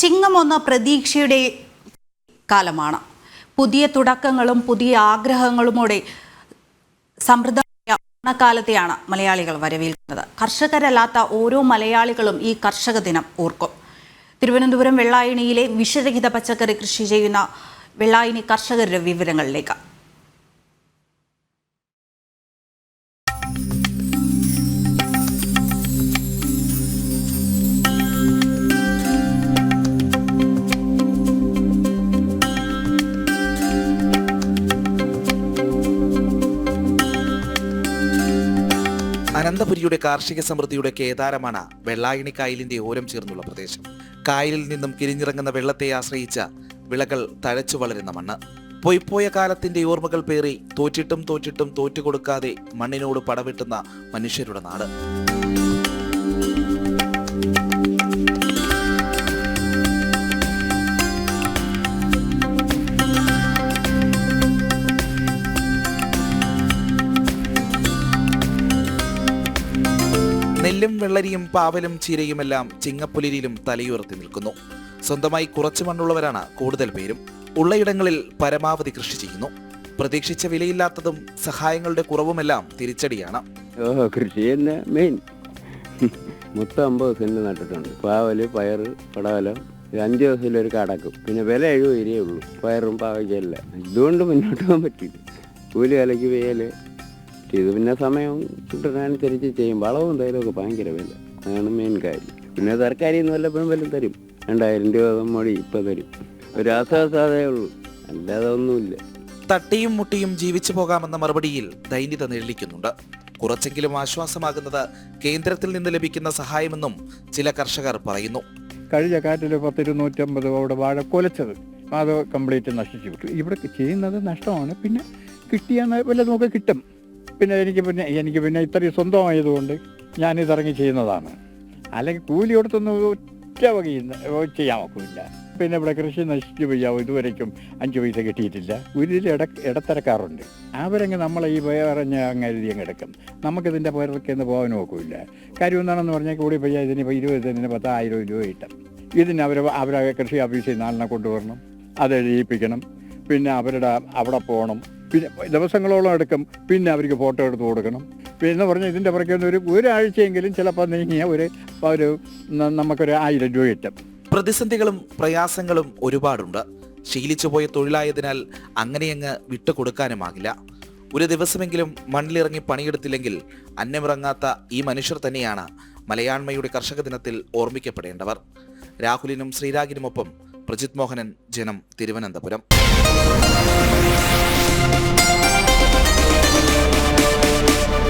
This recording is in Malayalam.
ചിങ്ങമൊന്ന് പ്രതീക്ഷയുടെ കാലമാണ്. പുതിയ തുടക്കങ്ങളും പുതിയ ആഗ്രഹങ്ങളുമോടെ സമൃദ്ധമായ ഓണക്കാലത്തെയാണ് മലയാളികൾ വരവേൽക്കുന്നത്. കർഷകരല്ലാത്ത ഓരോ മലയാളികളും ഈ കർഷക ദിനം ഓർക്കും. തിരുവനന്തപുരം വെള്ളായണിയിലെ വിഷരഹിത പച്ചക്കറി കൃഷി ചെയ്യുന്ന വെള്ളായണി കർഷകരുടെ വിവരങ്ങളിലേക്ക്. അനന്തപുരിയുടെ കാർഷിക സമൃദ്ധിയുടെ കേദാരമാണ് വെള്ളായണി കായലിന്റെ ഓരം ചേർന്നുള്ള പ്രദേശം. കായലിൽ നിന്നും കിരിഞ്ഞിറങ്ങുന്ന വെള്ളത്തെ ആശ്രയിച്ച വിളകൾ തഴച്ചു വളരുന്ന മണ്ണ്. പൊയ്പോയ കാലത്തിന്റെ ഓർമ്മകൾ പേറി തോറ്റിട്ടും തോറ്റിട്ടും തോറ്റുകൊടുക്കാതെ മണ്ണിനോട് പടവെട്ടുന്ന മനുഷ്യരുടെ നാട്. നെല്ലും വെള്ളരിയും പാവലും ചീരയുമെല്ലാം ചിങ്ങപ്പുലിരിയിലും തലയുയർത്തി നിൽക്കുന്നു. സ്വന്തമായി കുറച്ചു മണ്ണുള്ളവരാണ് കൂടുതൽ പേരും. ഉള്ളയിടങ്ങളിൽ പരമാവധി കൃഷി ചെയ്യുന്നു. പ്രതീക്ഷിച്ച വിലയില്ലാത്തതും സഹായങ്ങളുടെ കുറവുമെല്ലാം തിരിച്ചടിയാണ്. കൃഷി തന്നെ മെയിൻ മൊത്തം അമ്പത് സെന്റ് നട്ടിട്ടുണ്ട്. പാവൽ പയറ് പടവലം. ഇത് അഞ്ച് ദിവസത്തിലൊരു കടക്കും. പിന്നെ വില എഴുപത് രൂപയേ ഉള്ളൂ. പയറും പാവയ്ക്കല്ല ഇതുകൊണ്ട് മുന്നോട്ട് പോകാൻ പറ്റില്ല കൂലി വിലയ്ക്ക് വെയൽ ഇത് പിന്നെ സമയം കിട്ടുന്നതനുസരിച്ച് ചെയ്യും. വളവും തൈലമൊക്കെ ഭയങ്കര വില. അതാണ് മെയിൻ കാര്യം. പിന്നെ തർക്കാരി എന്ന് വല്ലപ്പോഴും വല്ലതും തരും. രണ്ടായിരം രൂപ മൊഴി ഇപ്പം തരും. ഒരു ആശ്വാസതേ ഉള്ളൂ. അല്ലാതെ ഒന്നുമില്ല. തട്ടിയും മുട്ടിയും ജീവിച്ചു പോകാമെന്ന മറുപടിയിൽ ദൈന്യത നിഴലിക്കുന്നുണ്ട് കുറച്ചെങ്കിലും ആശ്വാസമാകുന്നത് കേന്ദ്രത്തിൽ നിന്ന് ലഭിക്കുന്ന സഹായമെന്നും ചില കർഷകർ പറയുന്നു. കഴിഞ്ഞ കാറ്റിൽ പത്തിരുന്നൂറ്റമ്പത് അവിടെ വാഴ കൊലച്ചത്. അത് കംപ്ലീറ്റ് നശിച്ചു വിട്ടു. ഇവിടെ ചെയ്യുന്നത് നഷ്ടമാണ്. പിന്നെ കിട്ടിയ വല്ലതും നമുക്ക് കിട്ടും. പിന്നെ എനിക്ക് പിന്നെ എനിക്ക് പിന്നെ ഇത്രയും സ്വന്തമായതുകൊണ്ട് ഞാനിതിറങ്ങി ചെയ്യുന്നതാണ്. അല്ലെങ്കിൽ കൂലി കൊടുത്തൊന്നും ഒറ്റ വകയിൽ ചെയ്യാൻ ഒക്കില്ല. പിന്നെ ഇവിടെ കൃഷി നശിച്ചു പോയാവും ഇതുവരേക്കും അഞ്ച് പൈസ കിട്ടിയിട്ടില്ല. ഇതിൽ ഇട ഇടത്തരക്കാറുണ്ട്. അവരങ്ങ് നമ്മളെ ഈ പറഞ്ഞ അങ്ങ് എഴുതി അങ്ങ് എടുക്കും. നമുക്കിതിന്റെ പുറത്തേന്ന് പോകാൻ നോക്കില്ല കാര്യം എന്താണെന്ന് പറഞ്ഞാൽ കൂടി പോയാൽ ഇതിന് ഇപ്പോൾ ഇരുപത് സെന്റിന് പത്തായിരം രൂപ കിട്ടും. ഇതിന് അവർ അവരെ കൃഷി ഓഫീസിൽ നാലിനെ കൊണ്ടുവരണം. അത് എഴുതിപ്പിക്കണം. പിന്നെ അവരുടെ അവിടെ പോകണം. പിന്നെ ദിവസങ്ങളോളം എടുക്കും. പിന്നെ അവർക്ക് ഫോട്ടോ എടുത്ത് കൊടുക്കണം. പിന്നെ പറഞ്ഞാൽ ഇതിന്റെ പുറകെ ഒരു ഒരാഴ്ചയെങ്കിലും ചിലപ്പോൾ നീങ്ങിയ ഒരു ഒരു നമുക്കൊരു ആയിരം രൂപ കിട്ടും. പ്രതിസന്ധികളും പ്രയാസങ്ങളും ഒരുപാടുണ്ട്. ശീലിച്ചു പോയ തൊഴിലായതിനാൽ അങ്ങനെയങ്ങ് വിട്ടുകൊടുക്കാനുമാകില്ല ഒരു ദിവസമെങ്കിലും മണ്ണിലിറങ്ങി പണിയെടുത്തില്ലെങ്കിൽ അന്നമിറങ്ങാത്ത ഈ മനുഷ്യർ തന്നെയാണ് മലയാണ്മയുടെ കർഷക ദിനത്തിൽ ഓർമ്മിക്കപ്പെടേണ്ടവർ. രാഹുലിനും ശ്രീരാഗിനുമൊപ്പം പ്രജിത് മോഹനൻ ജനം തിരുവനന്തപുരം.